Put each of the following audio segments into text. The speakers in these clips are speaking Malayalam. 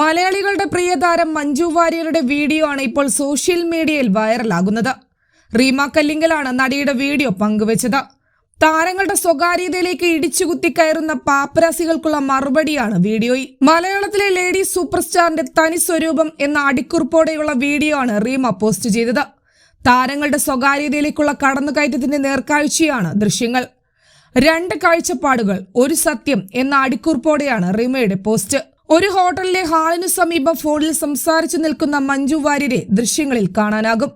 മലയാളികളുടെ പ്രിയതാരം മഞ്ജു വാര്യരുടെ വീഡിയോ ആണ് ഇപ്പോൾ സോഷ്യൽ മീഡിയയിൽ വൈറലാകുന്നത്. റീമ കല്ലിങ്കലാണ് നടിയുടെ വീഡിയോ പങ്കുവച്ചത്. താരങ്ങളുടെ സ്വകാര്യതയിലേക്ക് ഇടിച്ചുകുത്തി കയറുന്ന പാപ്പരാസികൾക്കുള്ള മറുപടിയാണ് വീഡിയോയിൽ മലയാളത്തിലെ ലേഡി സൂപ്പർ സ്റ്റാറിന്റെ തനി സ്വരൂപം എന്ന അടിക്കുറിപ്പോടെയുള്ള വീഡിയോ ആണ് റീമ പോസ്റ്റ് ചെയ്തത്. താരങ്ങളുടെ സ്വകാര്യതയിലേക്കുള്ള കടന്നുകയറ്റത്തിന്റെ നേർക്കാഴ്ചയാണ് ദൃശ്യങ്ങൾ. രണ്ട് കാഴ്ചപ്പാടുകൾ ഒരു സത്യം എന്ന അടിക്കുറിപ്പോടെയാണ് റീമയുടെ പോസ്റ്റ്. ഒരു ഹോട്ടലിലെ ഹാളിനു സമീപം ഫോണിൽ സംസാരിച്ചു നിൽക്കുന്ന മഞ്ജു വാര്യരെ ദൃശ്യങ്ങളിൽ കാണാനാകും.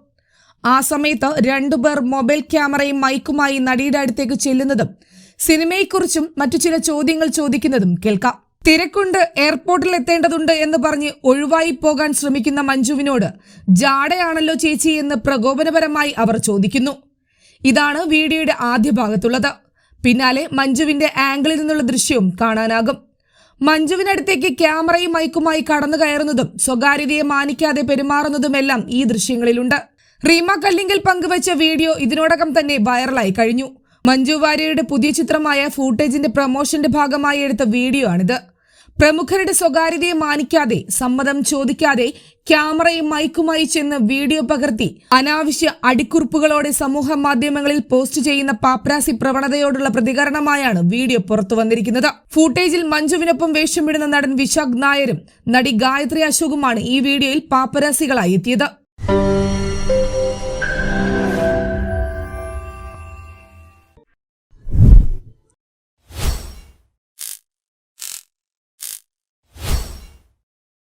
ആ സമയത്ത് രണ്ടുപേർ മൊബൈൽ ക്യാമറയും മൈക്കുമായി നടിയുടെ അടുത്തേക്ക് ചെല്ലുന്നതും സിനിമയെക്കുറിച്ചും മറ്റു ചില ചോദ്യങ്ങൾ ചോദിക്കുന്നതും കേൾക്കാം. തിരക്കുണ്ട് എയർപോർട്ടിൽ എത്തേണ്ടതുണ്ട് എന്ന് പറഞ്ഞ് ഒഴിവായി പോകാൻ ശ്രമിക്കുന്ന മഞ്ജുവിനോട് ജാടയാണല്ലോ ചേച്ചി എന്ന് പ്രകോപനപരമായി അവർ ചോദിക്കുന്നു. ഇതാണ് വീഡിയോയുടെ ആദ്യ ഭാഗത്തുള്ളത്. പിന്നാലെ മഞ്ജുവിന്റെ ആംഗിളിൽ നിന്നുള്ള ദൃശ്യവും കാണാനാകും. മഞ്ജുവിനടുത്തേക്ക് ക്യാമറയും മൈക്കുമായി കടന്നു കയറുന്നതും സ്വകാര്യതയെ മാനിക്കാതെ പെരുമാറുന്നതുമെല്ലാം ഈ ദൃശ്യങ്ങളിലുണ്ട്. റീമ കല്ലിങ്കിൽ പങ്കുവച്ച വീഡിയോ ഇതിനോടകം തന്നെ വൈറലായി കഴിഞ്ഞു. മഞ്ജു വാര്യരുടെ പുതിയ ചിത്രമായ ഫൂട്ടേജിന്റെ പ്രൊമോഷന്റെ ഭാഗമായി എടുത്ത വീഡിയോ ആണിത് പ്രമുഖരുടെ സ്വകാര്യതയെ മാനിക്കാതെ സമ്മതം ചോദിക്കാതെ ക്യാമറയും മൈക്കുമായി ചെന്ന് വീഡിയോ പകർത്തി അനാവശ്യ അടിക്കുറിപ്പുകളോടെ സമൂഹ മാധ്യമങ്ങളിൽ പോസ്റ്റ് ചെയ്യുന്ന പാപ്രാസി പ്രവണതയോടുള്ള പ്രതികരണമായാണ് വീഡിയോ പുറത്തു വന്നിരിക്കുന്നത്. ഫൂട്ടേജിൽ മഞ്ജുവിനൊപ്പം വേഷമിടുന്ന നടൻ വിശാഖ് നായരും നടി ഗായത്രി അശോകുമാണ് ഈ വീഡിയോയിൽ പാപ്പരാസികളായി എത്തിയത്.